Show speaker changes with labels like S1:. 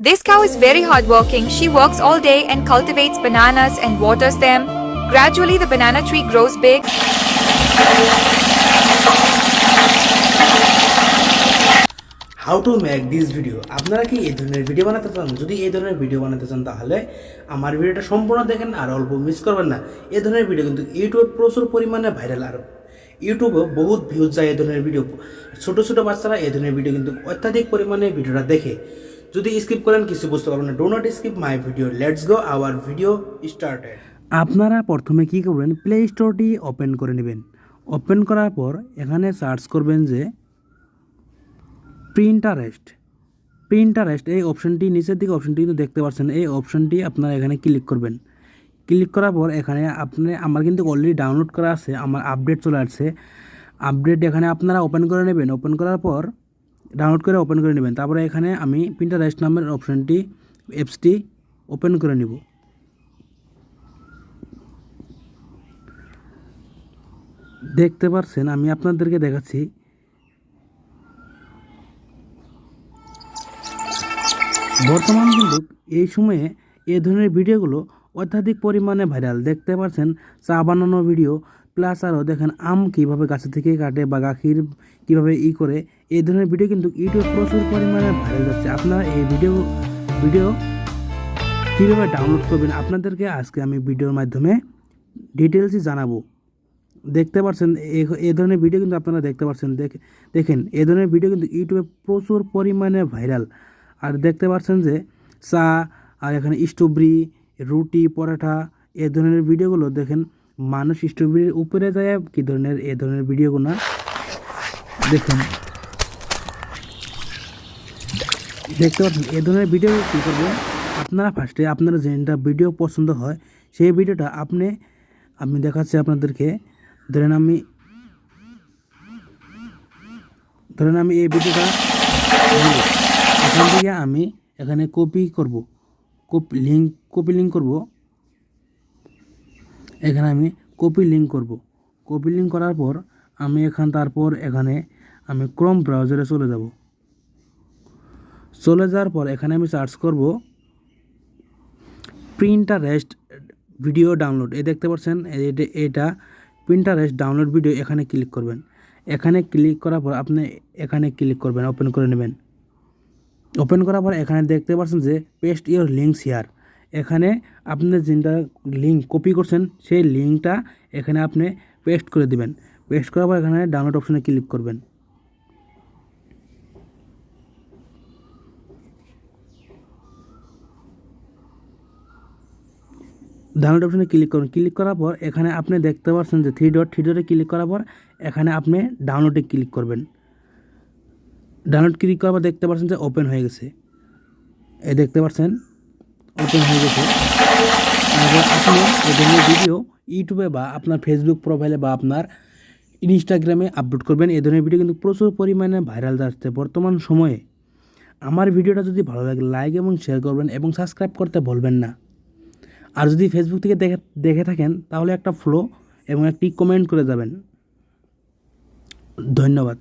S1: This cow is very hardworking. She works all day and cultivates bananas and waters them. Gradually, the banana tree grows big.
S2: How to make this video আপনারা কি এই ধরনের video বানাতে চান যদি এই ধরনের ভিডিও বানাতে চান তাহলে আমার ভিডিওটা সম্পূর্ণ দেখেন আর অল্প মিস করবেন না এই ধরনের ভিডিও কিন্তু ইউটিউবে প্রচুর পরিমাণে ভাইরাল আর ইউটিউবে বহুত ভিউজ যায় এই ধরনের ভিডিও ছোট ছোট বাচ্চারা এই ধরনের ভিডিও কিন্তু অত্যাধিক পরিমাণে ভিডিওটা দেখে যদি স্কিপ করেন, কিছু বুঝতে পারবেন না। Do not skip my video let's go our video started আপনারা প্রথমে কি করবেন? প্লে স্টোরটি ওপেন করে নেবেন। ওপেন করার পর এখানে সার্চ করবেন যে প্রিন্টারেস্ট প্রিন্টারেস্ট এই অপশনটি নিচের দিকে অপশনটি কিন্তু দেখতে পাচ্ছেন। এই অপশনটি আপনারা এখানে ক্লিক করবেন। ক্লিক করার পর এখানে আপনি আমার কিন্তু অলরেডি ডাউনলোড করা আছে, আমার আপডেট চলে আসছে। আপডেট এখানে আপনারা ওপেন করে নেবেন। ওপেন করার পর ডাউনলোড করে ওপেন করে নেবেন। তারপরে এখানে আমি প্রিন্টারেস্ট নামের অপশনটি অ্যাপসটি ওপেন করে নিব। দেখতে পাচ্ছেন আমি আপনাদেরকে দেখাচ্ছি। বর্তমান কিন্তু এই সময়ে এই ধরনের ভিডিওগুলো অত্যাধিক পরিমাণে ভাইরাল। দেখতে পাচ্ছেন চা বানানো ভিডিও প্লাস আরও দেখেন আম কীভাবে গাছে থেকে কাটে বা গাখির কীভাবে ই করে এই ধরনের ভিডিও কিন্তু ইউটিউব প্রচুর পরিমাণে ভাইরাল যাচ্ছে। আপনারা এই ভিডিও ভিডিও কীভাবে ডাউনলোড করবেন আপনাদেরকে আজকে আমি ভিডিওর মাধ্যমে ডিটেলসই জানাব। দেখতে পাচ্ছেন এ- ধরনের ভিডিও কিন্তু আপনারা দেখতে পাচ্ছেন দেখ, দেখেন এই ধরনের ভিডিও কিন্তু ইউটিউবে প্রচুর পরিমাণে ভাইরাল আর দেখতে পাচ্ছেন যে চা, আর এখানে স্ট্রবেরি রুটি, পরোটা, এ ধরনের ভিডিওগুলো দেখেন মানুষ স্ট্রবেরির উপরে যায়, কী ধরনের, এ ধরনের ভিডিওগুলো দেখুন। দেখতে পাচ্ছেন এই ধরনের ভিডিও কী করবেন আপনারা ফার্স্টে আপনারা যেটা ভিডিও পছন্দ হয়, সেই ভিডিওটা আপনি, আমি দেখাচ্ছি আপনাদেরকে। ধরেন আমি ধরেন আমি এই ভিডিওটা এখান থেকে আমি এখানে কপি করব। কপি লিঙ্ক কপি লিঙ্ক করব। এখানে আমি কপি লিঙ্ক করব। কপি লিঙ্ক করার পর আমি এখান, তারপর এখানে আমি ক্রোম ব্রাউজারে চলে যাব। চলে যাওয়ার পর এখানে আমি সার্চ করব প্রিন্টারেস্ট ভিডিও ডাউনলোড এই দেখতে পাচ্ছেন, এটা- প্রিন্টারেস্ট ডাউনলোড ভিডিও এখানে ক্লিক করবেন। এখানে ক্লিক করার পর আপনি এখানে ক্লিক করবেন ওপেন করে নেবেন। ওপেন করার পর এখানে দেখতে পাচ্ছেন যে পেস্ট ইওর লিঙ্কস হিয়ার এখানে আপনি যেটা লিঙ্ক কপি করছেন, সেই লিঙ্কটা এখানে আপনি পেস্ট করে দিবেন। পেস্ট করার পর এখানে ডাউনলোড অপশনে ক্লিক করবেন। ডাউনলোড অপশনে ক্লিক করুন। ক্লিক করার পর এখানে আপনি দেখতে পাচ্ছেন যে থ্রি ডট থ্রি ডটে ক্লিক করার পর এখানে আপনি ডাউনলোডে ক্লিক করবেন। ডাউনলোড ক্লিক করার পর দেখতে পাচ্ছেন যে ওপেন হয়ে গেছে। এই দেখতে পাচ্ছেন? ওপেন হয়ে গেছে। তারপর আপনি এই ধরনের ভিডিও ইউটিউবে বা আপনার ফেসবুক প্রোফাইলে বা আপনার ইনস্টাগ্রামে আপলোড করবেন। এই ধরনের ভিডিও কিন্তু প্রচুর পরিমাণে ভাইরাল যাচ্ছে বর্তমান সময়ে। আমার ভিডিওটা যদি ভালো লাগে লাইক এবং শেয়ার করবেন এবং সাবস্ক্রাইব করতে ভুলবেন না। আর যদি ফেসবুক থেকে দেখে দেখে থাকেন, তাহলে একটা ফলো এবং একটি কমেন্ট করে যাবেন। ধন্যবাদ।